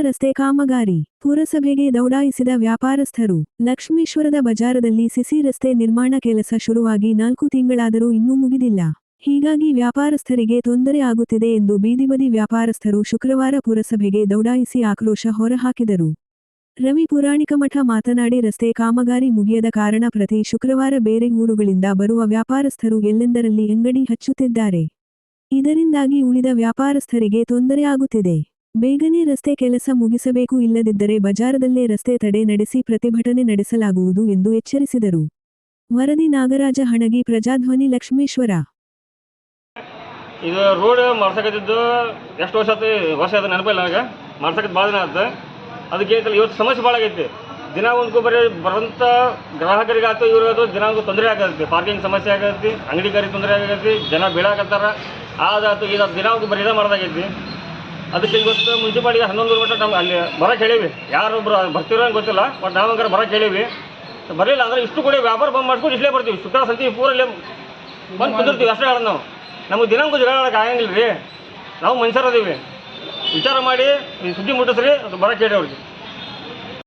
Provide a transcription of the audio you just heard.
ರಸ್ತೆ ಕಾಮಗಾರಿ. ಪುರಸಭೆಗೆ ದೌಡಾಯಿಸಿದ ವ್ಯಾಪಾರಸ್ಥರು, ಲಕ್ಷ್ಮೀಶ್ವರದ ಬಜಾರದಲ್ಲಿ ಸಿಸಿ ರಸ್ತೆ ನಿರ್ಮಾಣ ಕೆಲಸ ಶುರುವಾಗಿ ನಾಲ್ಕು ತಿಂಗಳಾದರೂ ಇನ್ನೂ ಮುಗಿದಿಲ್ಲ. ಹೀಗಾಗಿ ವ್ಯಾಪಾರಸ್ಥರಿಗೆ ತೊಂದರೆ ಆಗುತ್ತಿದೆ ಎಂದು ಬೀದಿಬದಿ ವ್ಯಾಪಾರಸ್ಥರು ಶುಕ್ರವಾರ ಪುರಸಭೆಗೆ ದೌಡಾಯಿಸಿ ಆಕ್ರೋಶ ಹೊರಹಾಕಿದರು. ರವಿ ಪುರಾಣಿಕ ಮಠ ಮಾತನಾಡಿ ರಸ್ತೆ ಕಾಮಗಾರಿ ಮುಗಿಯದ ಕಾರಣ ಪ್ರತಿ ಶುಕ್ರವಾರ ಬೇರೆ ಊರುಗಳಿಂದ ಬರುವ ವ್ಯಾಪಾರಸ್ಥರು ಎಲ್ಲೆಂದರಲ್ಲಿ ಅಂಗಡಿ ಹಚ್ಚುತ್ತಿದ್ದಾರೆ. ಇದರಿಂದಾಗಿ ಉಳಿದ ವ್ಯಾಪಾರಸ್ಥರಿಗೆ ತೊಂದರೆ ಆಗುತ್ತಿದೆ. ಬೇಗನೆ ರಸ್ತೆ ಕೆಲಸ ಮುಗಿಸಬೇಕು ಇಲ್ಲದಿದ್ದರೆ ಬಜಾರದಲ್ಲೇ ರಸ್ತೆ ತಡೆ ನಡೆಸಿ ಪ್ರತಿಭಟನೆ ನಡೆಸಲಾಗುವುದು ಎಂದು ಎಚ್ಚರಿಸಿದರು. ವರದಿ ನಾಗರಾಜ ಹಣಗಿ, ಪ್ರಜಾಧ್ವನಿ ಲಕ್ಷ್ಮೇಶ್ವರ. ಇದು ರೋಡ್ ಮಾಡ್ಸಕತ್ತಿದ್ದು ಎಷ್ಟು ವರ್ಷ ಆಯ್ತು ವರ್ಷ ಆಯ್ತು ನೆನಪಿಲ್ಲ ನನಗೆ. ಮಾಡ್ಸಕತ್ತು ಭಾಳ ದಿನ ಆಯ್ತು ಅದಕ್ಕೆ ಐತಲ್ಲ ಇವತ್ತು ಸಮಸ್ಯೆ ಭಾಳ ಆಗೈತಿ. ದಿನ ಒಂದು ಬರೀ ಬರೋಂಥ ಗ್ರಾಹಕರಿಗಾಯ್ತು ಇವ್ರಿಗಾಯ್ತು ದಿನ ಒಂದು ತೊಂದರೆ ಆಗತ್ತೆ ಪಾರ್ಕಿಂಗ್ ಸಮಸ್ಯೆ ಆಗತ್ತೆ ಅಂಗಡಿಗಾರಿಗೆ ತೊಂದರೆ ಆಗತ್ತೆ ಜನ ಬೀಳಾಕತ್ತಾರ. ಆದಾಯ್ತು ಇದು ದಿನ ಒಂದು ಬರೀ ಇದೇ ಮಾಡ್ದಾಗೈತಿ. ಅದಕ್ಕೆ ಇವತ್ತು ಮುನ್ಸಿಪಾಲಿಟಿ ಹನ್ನೊಂದು ಮಟ್ಟ ನಮ್ಗೆ ಅಲ್ಲಿ ಬರಕ್ಕೆ ಹೇಳಿವಿ ಯಾರೊಬ್ಬರು ಬರ್ತಿರೋ ಗೊತ್ತಿಲ್ಲ ಬಟ್ ನಾವು ಹಂಗಾರೆ ಬರಕ್ಕೆ ಹೇಳಿವಿ ಬರಲಿಲ್ಲ ಅಂದ್ರೆ ಇಷ್ಟು ಕೂಡ ವ್ಯಾಪಾರ ಬಂದ್ ಮಾಡ್ಕೊಂಡು ಇಷ್ಟೇ ಬರ್ತೀವಿ. ಶುಕ್ರವಾರ ಸಂತಿ ಪೂರ ಇಲ್ಲೇ ಬಂದು ಕುಂದಿರ್ತೀವಿ ಅಷ್ಟೇ ಹೇಳೋದು ನಾವು. ನಮಗೆ ದಿನಾಂಕ ಜಗಳ ಆಡೋಕೆ ಆಗಂಗಿಲ್ಲ ರೀ ನಾವು ಮನುಷ್ಯರದೀವಿ ವಿಚಾರ ಮಾಡಿ ಸುದ್ದಿ ಮುಟ್ಟಿಸ್ರಿ, ಅದು ಬರಕ್ಕೆ ಹೇಳಿ ಅವ್ರಿಗೆ.